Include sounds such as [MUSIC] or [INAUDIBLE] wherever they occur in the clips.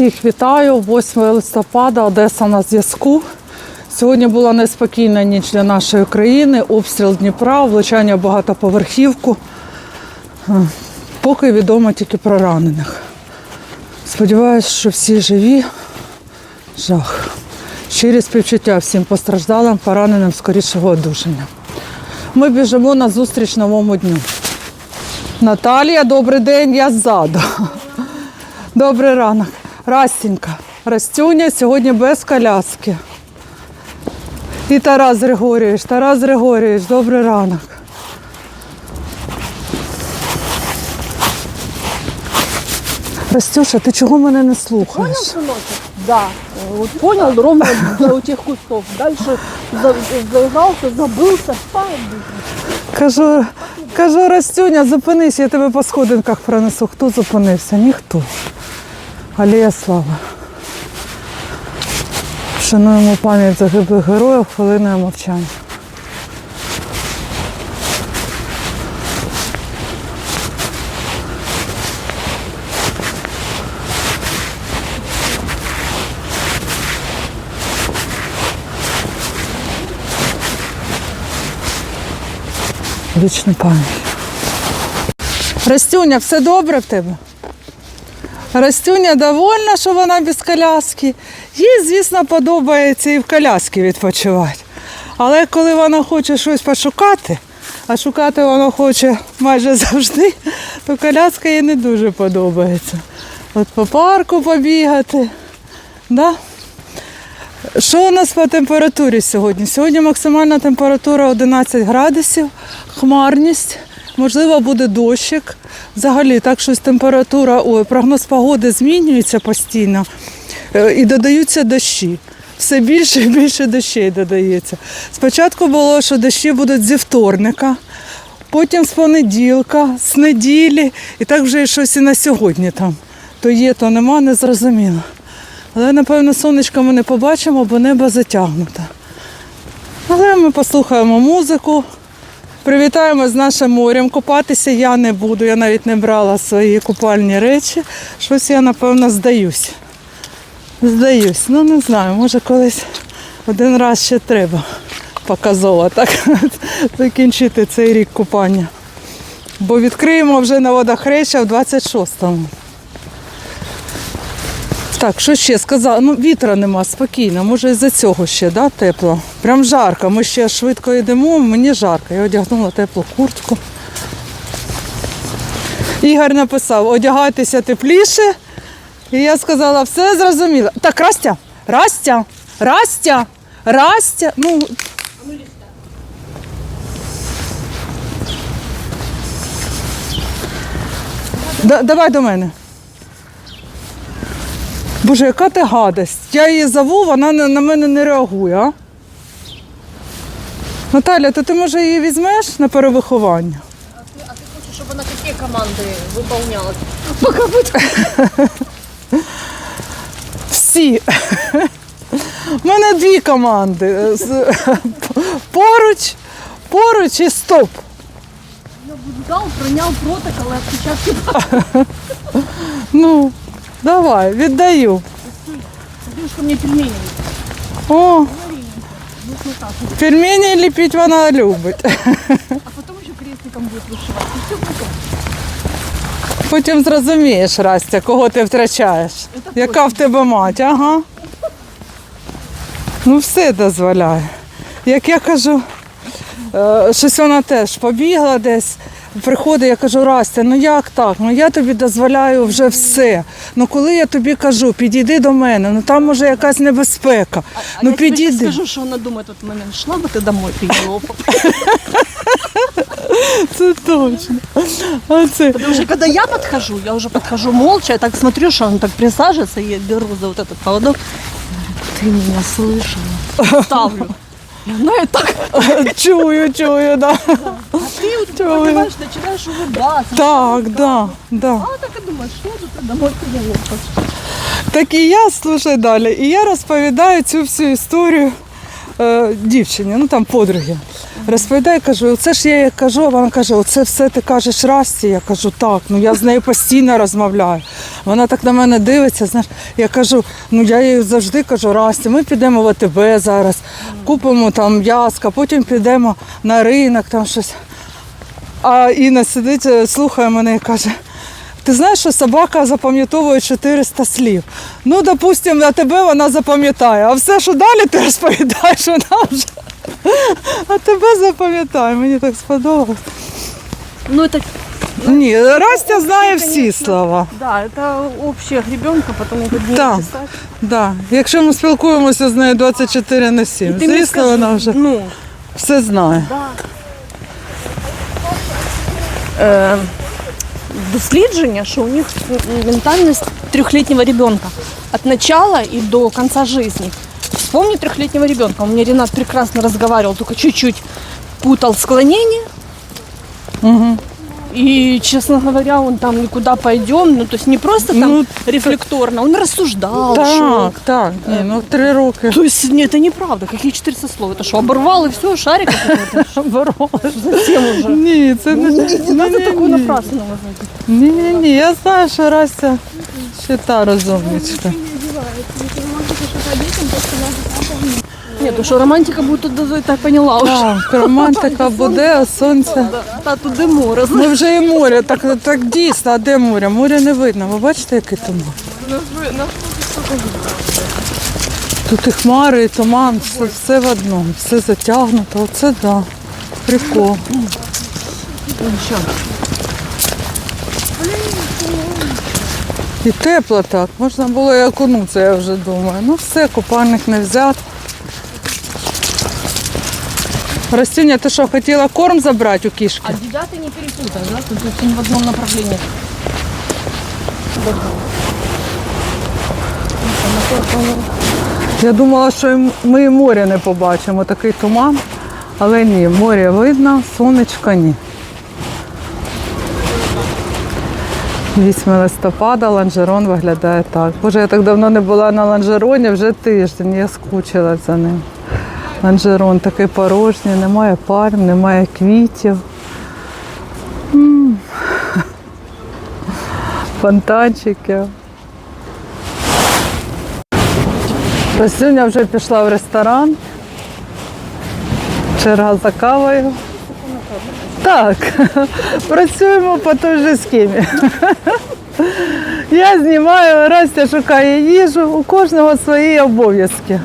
Всіх вітаю. 8 листопада, Одеса на зв'язку. Сьогодні була неспокійна ніч для нашої країни, обстріл Дніпра, влучання багатоповерхівку. Е, Поки відомо тільки про ранених. Сподіваюсь, що всі живі. Жах. Щирі співчуття всім постраждалим, пораненим скорішого одужання. Ми біжимо на зустріч новому дню. Наталія, добрий день, я ззаду. Добрий ранок. Растінька, Растюня сьогодні без коляски. І Тарас Григорійович, Тарас Григорійович, добрий ранок. Растюша, ти чого мене не слухаєш? Понял, сыночек? Да. Э, Вот понял ровно для у тех кустов. Дальше за- заигрался, забылся. Спать будет. Кажу, кажу, Растюня, зупинись, я тебе по сходинках пронесу. Хто зупинився? Ніхто. Алія слава. Шануємо пам'ять загиблих героїв хвилиною мовчання. Вічна пам'ять. Растюня, все добре в тебе? Растюня довольна, що вона без коляски. Їй, звісно, подобається і в коляски відпочивати. Але коли вона хоче щось пошукати, а шукати вона хоче майже завжди, то коляска їй не дуже подобається. От по парку побігати. Да? Що у нас по температурі сьогодні? Сьогодні максимальна температура 11 градусів, хмарність, можливо, буде дощик. Взагалі, так щось температура, ой, прогноз погоди змінюється постійно е, і додаються дощі. Все більше і більше дощей додається. Спочатку було, що дощі будуть зі вторника, потім з понеділка, з неділі, і так вже щось і на сьогодні там. То є, то нема, не зрозуміло. Але, напевно, сонечка ми не побачимо, бо небо затягнуте. Але ми послухаємо музику, привітаємо з нашим морем. Купатися я не буду, я навіть не брала свої купальні речі. Щось я, напевно, здаюсь. Здаюсь. Ну не знаю, може колись один раз ще треба показово так [LAUGHS] закінчити цей рік купання. Бо відкриємо вже на водохреща в 26-му. Так, що ще сказала? Ну, вітра нема, спокійно. Може, із-за цього ще да, тепло. Прям жарко. Ми ще швидко йдемо, мені жарко. Я одягнула теплу куртку. Ігор написав, одягайтеся тепліше. І я сказала, все зрозуміло. Так, Растя, Растя, Растя, Растя. Ну, Да, давай до мене. Боже, яка ти гадость. Я її зову, вона на, на мене не реагує, а? Наталя, то ти може її візьмеш на перевиховання? А ты, а ты хочешь, чтобы она какие команды выполняла? Пока будет. Всі. У мене дві команди. З- Поруч, поруч і стоп. Дал, пронял протокол и отпечатки. Ну, давай, віддаю. Девушка мне пельмени. О, пельмені ліпіть вона любить. А потом еще крестиком будет вышивать. И все потом. Потім зрозумієш, Растя, кого ти втрачаєш. Яка в тебе мать, ага. Ну все дозволяє. Як я кажу, е, щось вона теж побігла десь, приходить, я кажу, Растя, ну як так? Ну я тобі дозволяю вже все. Ну коли я тобі кажу, підійди до мене, ну там може якась небезпека. А ну я тебе щас підійди. скажу, что она думает, вот мене шла бы ты домой, Пенелопа. [LAUGHS] Це точно. А це Потому что когда я подхожу, я уже подхожу молча, я так смотрю, что он так присаживается, и я беру за вот этот поводок. Ты меня слышала? [LAUGHS] Ставлю. И она и так, чую, чую, да. а ты вот, Чего вы? понимаешь, начинаешь улыбаться. Так, да, да. А так и думаешь, что же ты домой Пенелопа? Так і я слушай далі. І я розповідаю цю всю історію е, дівчині, ну там подруги. Розповідаю, кажу, це ж я їй кажу, а вона каже, оце все ти кажеш Расті. Я кажу, так, ну я з нею постійно розмовляю. Вона так на мене дивиться. Знаєш, я кажу, ну я їй завжди кажу, Расті, ми підемо в АТБ зараз, купимо там м'яска, потім підемо на ринок, там щось. А Інна сидить, е, слухає мене і каже. Ти знаєш, що собака запам'ятовує 400 слів. Ну, допустимо, на тебе вона запам'ятає, а все, що далі ти розповідаєш, вона вже а тебе запам'ятає. Мені так сподобалось. Ну это, Ні, Растя знає всі слова. да, это общая гребенка, потом это дней Так. писать. Да. Якщо ми спілкуємося з нею 24 на 7, Ты мне звісно, скажи, вона вже Ну, все знає. да. Е, дослідження, що у них ментальність трехлетнего ребенка от начала и до конца жизни. Вспомни трехлетнего ребенка. У меня Ренат прекрасно разговаривал, только чуть-чуть путал склонение. Угу. И, честно говоря, он там никуда пойдем, ну то есть не просто там Ну, рефлекторно, он рассуждал. Так, шел. так. Ні, ну три роки. То есть нет, это неправда. Какие 400 слов? Это что, оборвал и все, шарик какой-то? [LAUGHS] Боролась. Уже? Ні, це не, Не, не надо ні, такую ні. Ні, ні, я знаю, що Растя ще та розумничка. Нет, то что романтика будет, тут я поняла уже. Так, романтика буде, а сонце. Та туди море. Ми вже і море, так, так дійсно, а де море? Море не видно. Ви бачите, який туман? Тут і хмари, і туман, все, все в одному, все затягнуто. Оце да. Прикол. І тепло так, можна було і окунутися, я вже думаю. Ну все, купальник не взят. Растюня, ти що, хотіла корм забрати у кішки? А девятый не перепутай, да? Тут очень в одном направлении. Я думала, що ми і море не побачимо, такий туман. Але ні, море видно, сонечка ні. 8 листопада ланжерон виглядає так. Боже, я так давно не була на ланжероні, вже тиждень, я скучила за ним. Ланжерон такий порожній, немає пальм, немає квітів. Фонтанчики. Росюня вже пішла в ресторан. Черга за кавою. Так, працюємо по той же схемі. Я знімаю, Растя шукає їжу, у кожного свої обов'язки.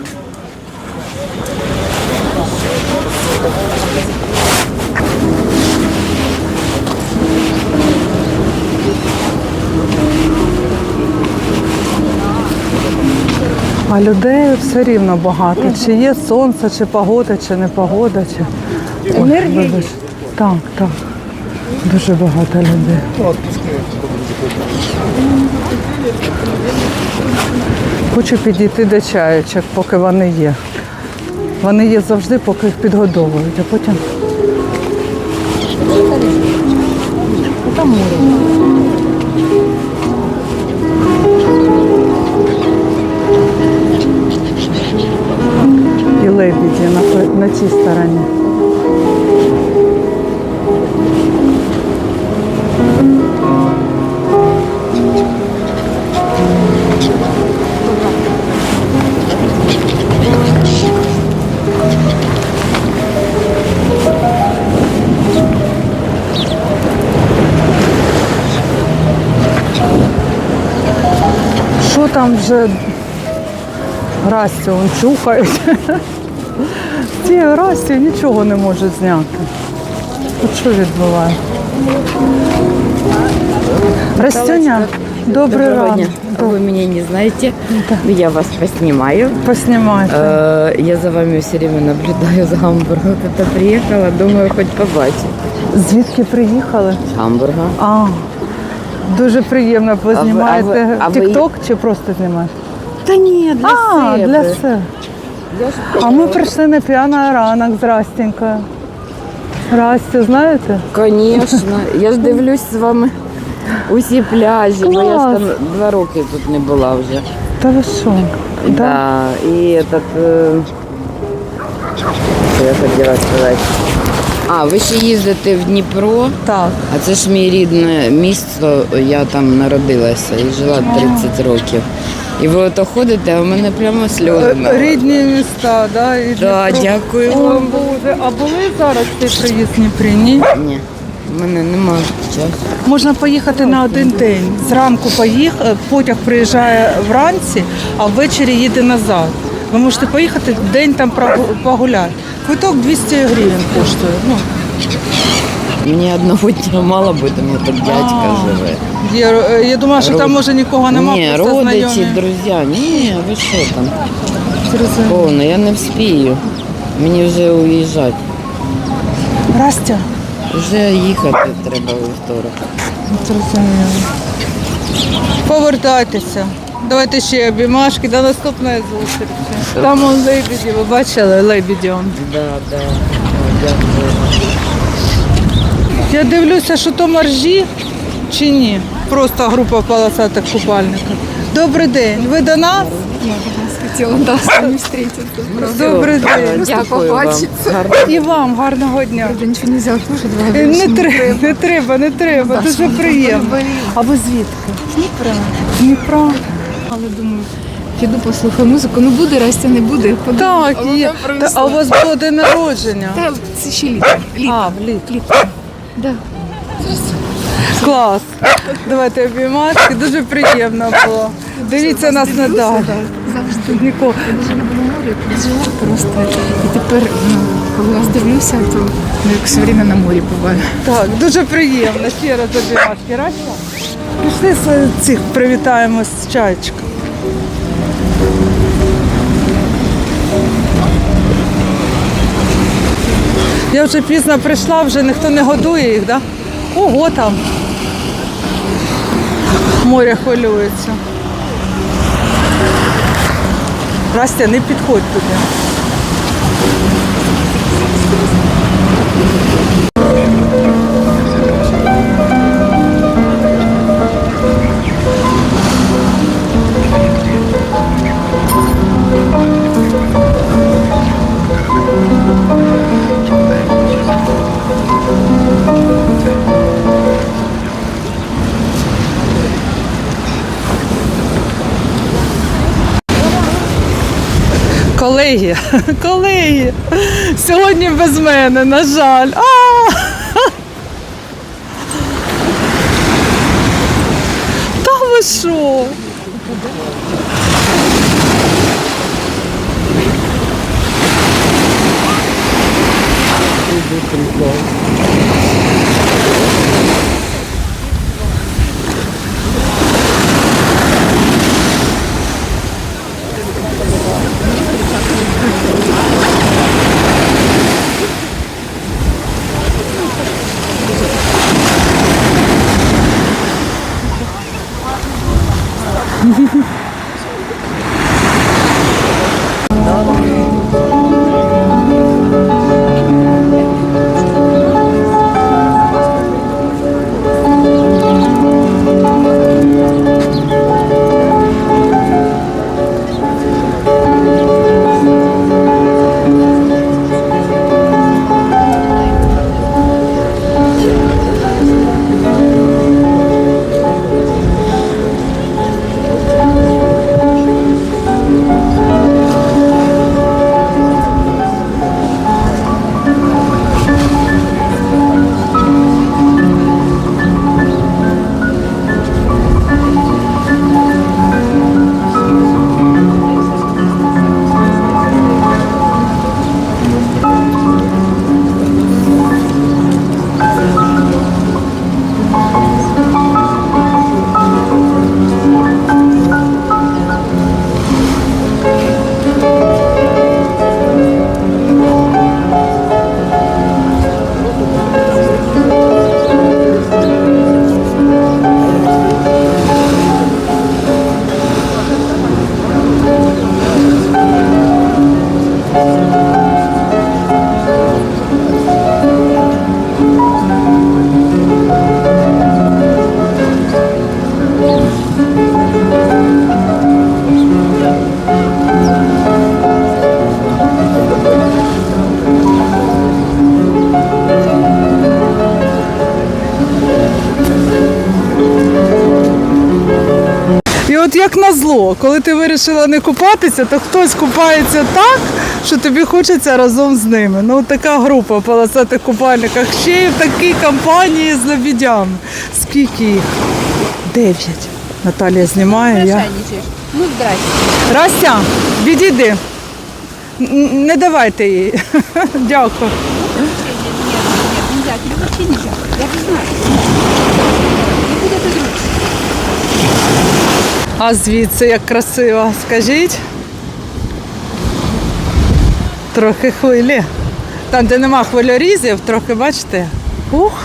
А людей все рівно багато. Чи є сонце, чи погода, чи не погода, чи енергія. Так, так. Дуже багато людей. Хочу підійти до чаєчок, поки вони є. Вони є завжди, поки їх підгодовують, а потім. Там море. І на, на цій стороні. Що там вже Растю он чухають. [LAUGHS] Ці Расті нічого не може зняти. От що відбувається? Растюня, добрий Доброго ранок. дня. Вы меня не знаете, я вас поснимаю. Поснімайте. Э, Я за вами все время наблюдаю з Гамбурга. Вот это приехала, думаю, хоть побачить. Звідки приїхали? З Гамбурга. А, дуже приємно. Ви А ви- знімаєте а ви- а ви- TikTok чи просто знімаєте? Та ні, для А, себе. для себе. А ми прийшли на п'яний ранок з Растенькою. Растю, знаєте? Звісно, я ж дивлюсь з вами усі пляжі, бо я ж там два роки тут не була вже. Та ви що? Да? Да. І этот, е, що я хотіла сказати. А, ви ще їздите в Дніпро, Так. а це ж мій рідне місто, я там народилася і жила 30 років. І ви ото ходите, а в мене прямо сльози. Рідні міста, да, і Да, Дніпро. дякую О, вам. Боже, а були зараз цей приїзд в Дніпрі? Ні? Ні, в мене немає часу. Можна поїхати на один день. Зранку поїх, е, потяг приїжджає вранці, а ввечері їде назад. Ви можете поїхати день там прогу- погуляти. Квиток 200 гривень коштує. Ну, Мені одного дня мало буде, у мене тут дядька живе. я, е, я думала, що там може нікого немає. Ні, просто родичі, знайомі. друзі. Ні, ви що там? Зрозуміло. Повно, я не вспію. Мені вже уїжджати. Растя, Вже їхати треба у вівторок. зрозуміло. Повертайтеся. Давайте ще обіймашки до наступної зустрічі. Там он лебеді, ви бачили лебеді он. Да, да. Я дивлюся, що то моржі чи ні. Просто група полосатих купальників. Добрий день. Ви до нас? Хотела, да, с вами встретиться. Добрий день. Дякую вам. побачиться. І вам гарного дня. Да ничего нельзя кушать, два Е, Не треба, не треба, не треба. Дуже приємно. А ви звідки? Дніпра. Дніпро. Але думаю, піду послухаю музику. Ну буде, Растя не буде. Так, А є. Та, а у вас було день народження. Та це ще літо. Літо. А, влітку. Літо. Да. Клас. Давайте обіймашки. Дуже приємно було. Дивіться нас не далі. Завжди. Нікого. Я дуже люблю море, жила просто. І тепер, ну, коли вас дивлюся, то ну, як все время на морі буваю. Так, дуже приємно. Ще раз обіймашки. Рачка? Пішли з цих привітаємо з чайчиком. Я вже пізно прийшла, вже ніхто не годує їх, да? Ого там. Море хвилюється. Растя, не підходь туди. Колеги, сьогодні без мене, на жаль. А! Назло. Коли ти вирішила не купатися, то хтось купається так, що тобі хочеться разом з ними. Ну, така група в полосатих купальниках. Ще й в такій компанії з лебідями. Скільки їх? Дев'ять. Наталія знімає. Я... Ну, здрасте. Растя, відійди. Не давайте їй. Дякую. Нельзя, тебе вообще нельзя. Я не знаю. Не буде ти друг. А звідси як красиво, скажіть. Трохи хвилі. Там, де нема хвильорізів, трохи бачите. Ух.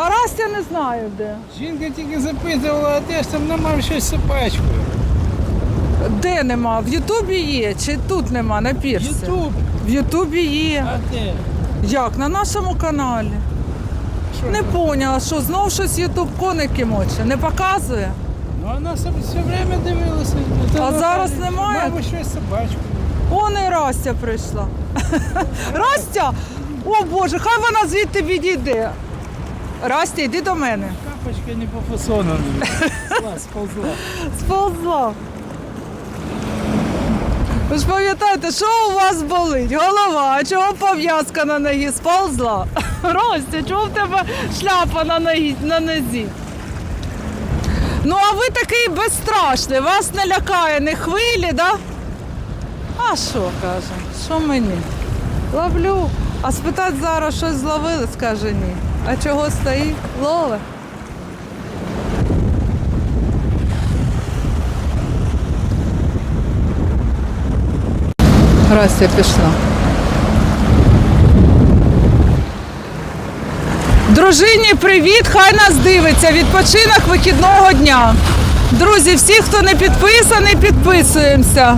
А раз я не знаю де. Жінка тільки запитувала, а де ж там нема щось з собачкою. Де нема? В Ютубі є, чи тут нема на пірсі? Ютуб. В Ютубі є. А де? Як? На нашому каналі. Що Не там? поняла, що знов щось Ютуб коники моче. Не показує? Ну вона все, все время дивилася. А Вона зараз каже, немає? Мабуть, щось з собачкою. Он і Растя прийшла. [LAUGHS] Растя! О Боже, хай вона звідти відійде. Растя, йди до мене. Капочка не по фасону. Сползла, сползла. Ви ж пам'ятаєте, що у вас болить? Голова, а чого пов'язка на ногі сползла? Ростя, чого в тебе шляпа на, ногі, на нозі? Ну, а ви такий безстрашний, вас не лякає ні хвилі, да? А що каже? Що мені? Ловлю. А спитати зараз щось зловили, скаже ні. А чого стоїть? Лове. Рася пішла. Дружині, привіт! Хай нас дивиться. Відпочинок вихідного дня. Друзі, всі, хто не підписаний, підписуємося.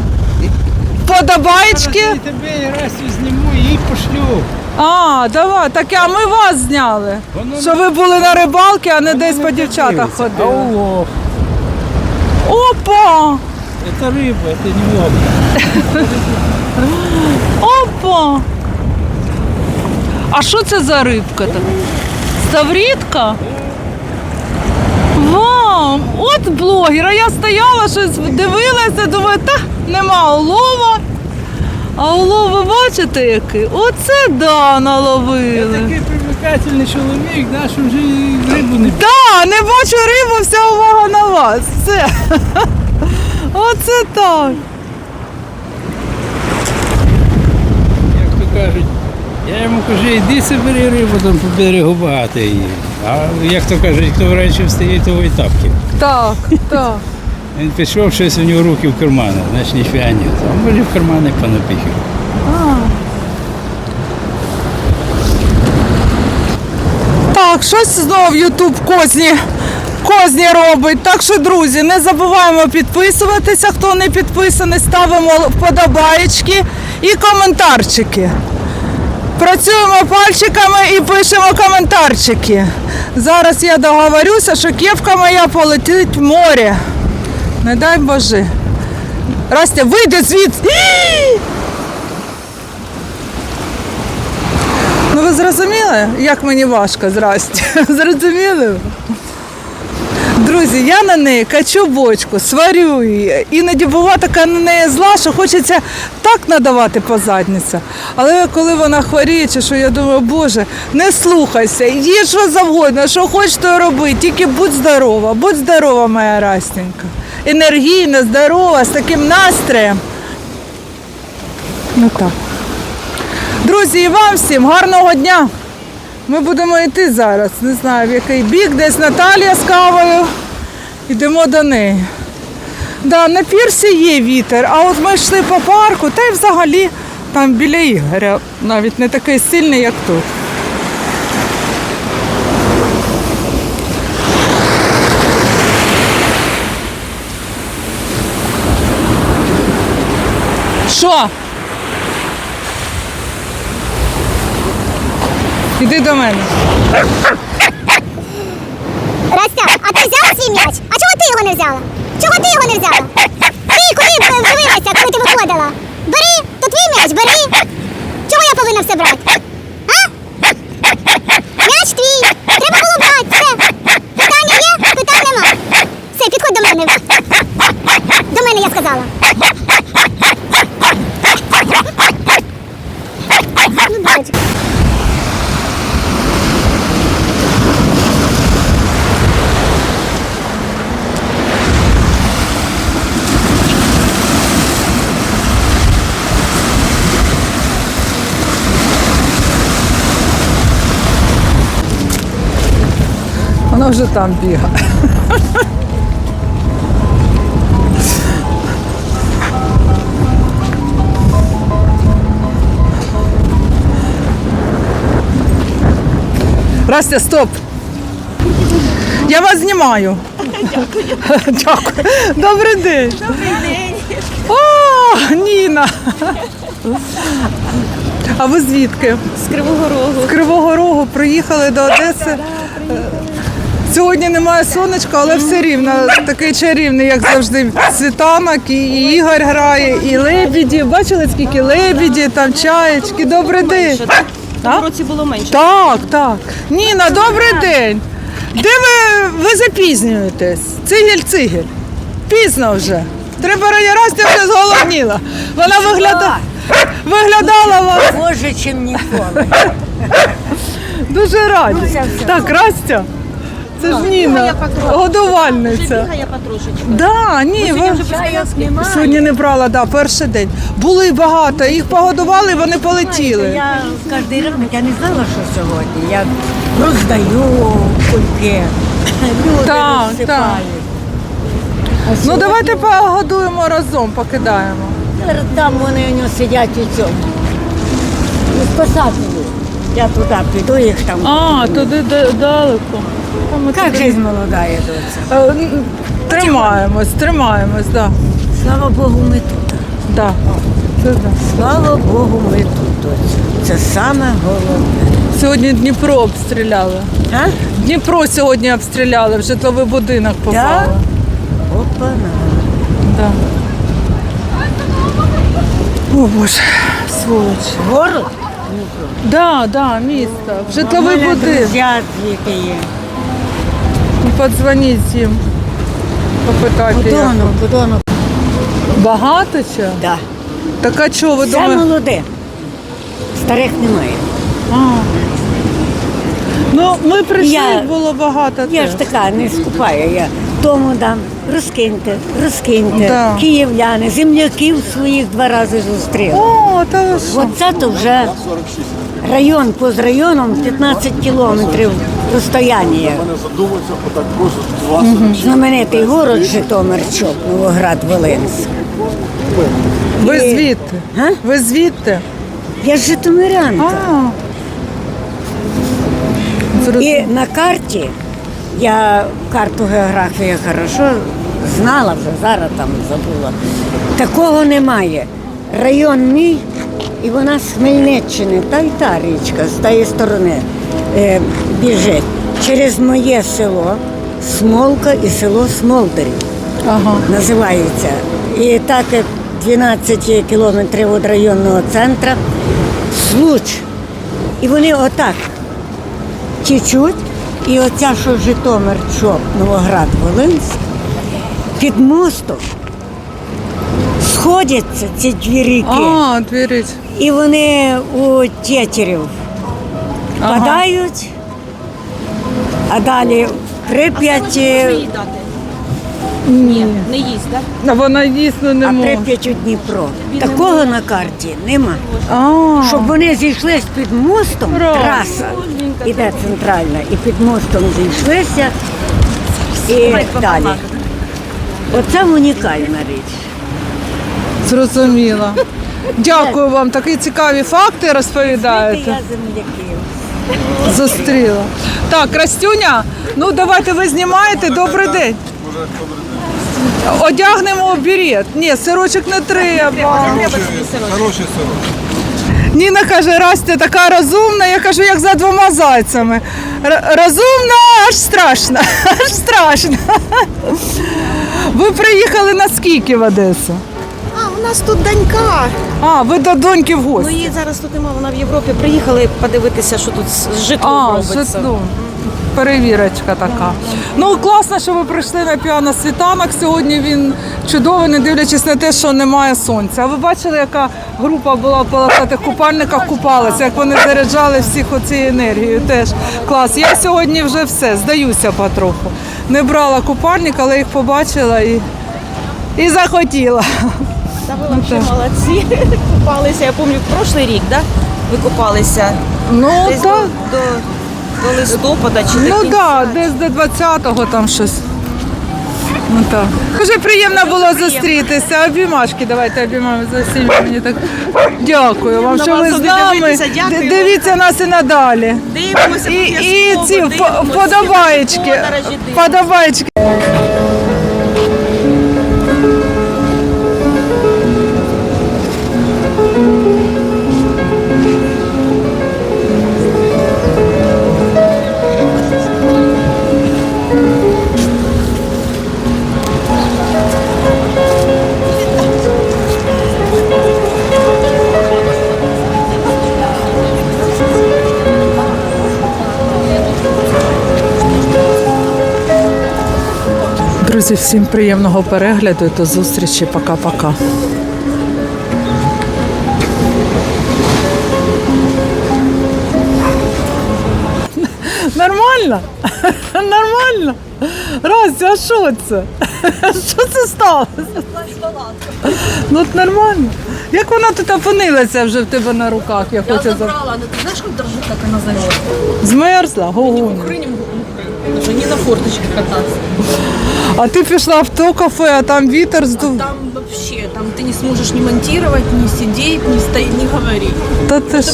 Подобаєчки. Зараз я тебе і раз зніму і пошлю. А, давай, таке, а ми вас зняли. Воно Що ви були на рибалці, а не десь не по дівчатах дивиться. А ходили. улов. Опа! Это рыба, это не лоб. Опа! А що це за рибка така? Ставрідка? Вау! От блогер, а я стояла, щось дивилася, думаю, та нема улова. А улов ви бачите який? Оце да, наловили. Такий привлекательний чоловік, да, що вже і рибу не Да, не бачу рибу, вся увага на вас. Все. Оце так. як то кажуть. Я йому кажу, іди собери рибу, там по берегу багато її. А як то кажуть, хто раніше встає, того і тапки. Так, так. Він пішов, щось у нього руки в карманах, значить ніфіга ні. А може в кармани понапихав. Так, щось знов Ютуб козні, козні робить. Так що, друзі, не забуваємо підписуватися. Хто не підписаний, ставимо вподобаєчки і коментарчики. Працюємо пальчиками і пишемо коментарчики. Зараз я договорюся, що кепка моя полетить в море. Не дай Боже. Растя, вийди звідси. Ну ви зрозуміли, як мені важко зрасти? [LAUGHS] Зрозуміли? Друзі, я на неї качу бочку, сварю її. Іноді бува така на неї зла, що хочеться так надавати по задниці. Але коли вона хворіє, чи що я думаю, Боже, не слухайся, їй що завгодно, що хочеш, то роби, тільки будь здорова, будь здорова, моя Растенька. Енергійна, здорова, з таким настроєм. Ну так. Друзі, і вам всім гарного дня. Ми будемо йти зараз. Не знаю в який бік, десь Наталія з кавою. Йдемо до неї. Да, на пірсі є вітер, а от ми йшли по парку, та й взагалі там біля Ігоря навіть не такий сильний, як тут. Хто? Іди до мене. Растя, а ти взяла свій м'яч? А чого ти його не взяла? Чого ти його не взяла? Ти куди б дивилася, коли ти виходила? Бери, то твій м'яч, бери. Чого я повинна все брати? А? М'яч твій. Треба було брати. Все. Питання є? Питань нема. Все, підходь до мене. До мене я сказала. Ну, дурочка. Вона вже там бігає. Растя, стоп. Я вас знімаю. Дякую. Добрий день. Добрий день. О, Ніна. А ви звідки? З Кривого Рогу. З Кривого Рогу приїхали до Одеси. Сьогодні немає сонечка, але все рівно такий чарівний, як завжди, світанок, і Ігор грає, і лебіді. Бачили, скільки лебіді, там чаєчки. Добрий день. В році було менше. Так, так. Ніна, добрий день. Де ви, ви запізнюєтесь? Цигель, цигель. Пізно вже. Треба Растя вже зголодніла. Вона вигляда... виглядала вас Боже, чим ніколи. Дуже раді. Так, Растя. Це ж Ніна, годувальниця. Я потрошечку. Да, ні, ви... сьогодні не брала, да, перший день. Були багато, їх погодували, вони полетіли. Я кожен ранок я не знала, що сьогодні. Я роздаю кульки. Люди Так, розсипають. А Ну давайте погодуємо разом, покидаємо. Там вони у нього сидять у цьому. Спасателі. Я туди піду, їх там. А, туди далеко. Як жизнь молодая доця? Е, Тримаємось, тримаємось, да. Слава Богу, ми тут. Да. Це да. Слава Богу, ми тут, доця. Це саме головне. Сьогодні Дніпро обстріляли. А? Дніпро сьогодні обстріляли, в житловий будинок попали. Опа-на. Да. О Боже, сволочі. Город? Да, да, місто. В житловий будинок. є. Подзвоніть їм. Попитайте. як. Кудону, кудону. Багато чи? Да. Так а чого ви Все думаєте? молоде. Старих немає. А. Ну, ми прийшли, Я- було багато. Я теж. ж така не скупаю. Я тому дам, розкиньте, розкиньте. Да. Київляни, земляків своїх два рази зустріли. О, та що? Оце то вже район поза районом 15 кілометрів розстояння. Знаменитий город Житомирчок, Новоград Волинськ. Ви І- звідти? Га? Ви звідти? Я ж Житомирянка. А. І на карті я карту географії хорошо знала вже, зараз там забула. Такого немає. Район мій, і вона з Хмельниччини, та й та річка з тієї сторони е, біжить. Через моє село Смолка і село Смолдарів Ага. називається. І так як 12 кілометрів від районного центру Случ. І вони отак тічуть. І оця, що Житомир, Чоп, Новоград, Волинськ, під мостом сходяться ці дві ріки. А, дві І вони у тетерів Ага. впадають, а далі Прип'ять, е, Ні, не їсть, так? А вона дійсно не а. Прип'ять у Дніпро. Такого на карті нема. А, Щоб вони зійшлись під мостом, траса іде центральна, і під мостом зійшлися і далі. Оце унікальна річ. зрозуміла. Дякую вам. Такі цікаві факти Я розповідаєте. земляків. Зустріла. Так, Растюня, ну давайте ви знімаєте. Добрий день. Одягнемо берет. Ні, сирочок не треба. Хороший сирок. Ніна каже, раз ти така розумна. Я кажу, як за двома зайцями. Р- розумна, аж страшно. [LAUGHS] Аж страшно. Ви приїхали на скільки в Одесу? А, у нас тут донька. А, ви до доньки в Ну гості. її зараз тут нема, вона в Європі. Приїхали подивитися, що тут з житлом А, робиться. житло. Перевірочка така. Ну класно, що ви прийшли на піано світанок. Сьогодні він чудовий, не дивлячись на те, що немає сонця. А ви бачили, яка група була в полосатих купальниках купалася, як вони заряджали всіх оцією енергією. Теж клас. Я сьогодні вже все, здаюся потроху. Не брала купальник, але їх побачила і, і захотіла. Та ви взагалі молодці. Купалися. Я пам'ятаю, прошлий рік, да? Ви купалися Ну десь так. до, до листопада чи до Ну кінця. так, десь до 20-го там щось. Ну так. Дуже приємно було зустрітися. Обіймашки, давайте обіймаємо за всім. Мені так дякую вам, що ви з нами. дивитися, дякую. Дивіться нас і надалі. Дивимося І, і обов'язково, ці дивимося, подорожі дивимося. Вподобаєчки. Друзі, всім приємного перегляду і до зустрічі. Пока-пока. Нормально? [LAUGHS] Нормально? Растя, а що це? [LAUGHS] Що це сталося? Ну от нормально. Як вона тут опинилася вже в тебе на руках? Я хочу за... Забрала, ну ты знаешь, как дрожит, как она зовет? Змерзла? Гогонь. Хрынем, уже не на форточке кататься. А ти пішла в то кафе, а там вітер здув. Там вообще, там ты не сможешь ни монтировать, ни сидеть, ни стоять, ни говорить. Та ти що?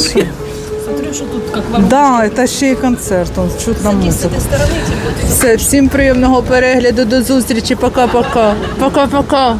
Смотрю, что тут как воронка. Да, це ще й концерт, он чутна И с музика. этой стороны типа, Все, всім приємного перегляду, до зустрічі, пока-пока. Пока-пока.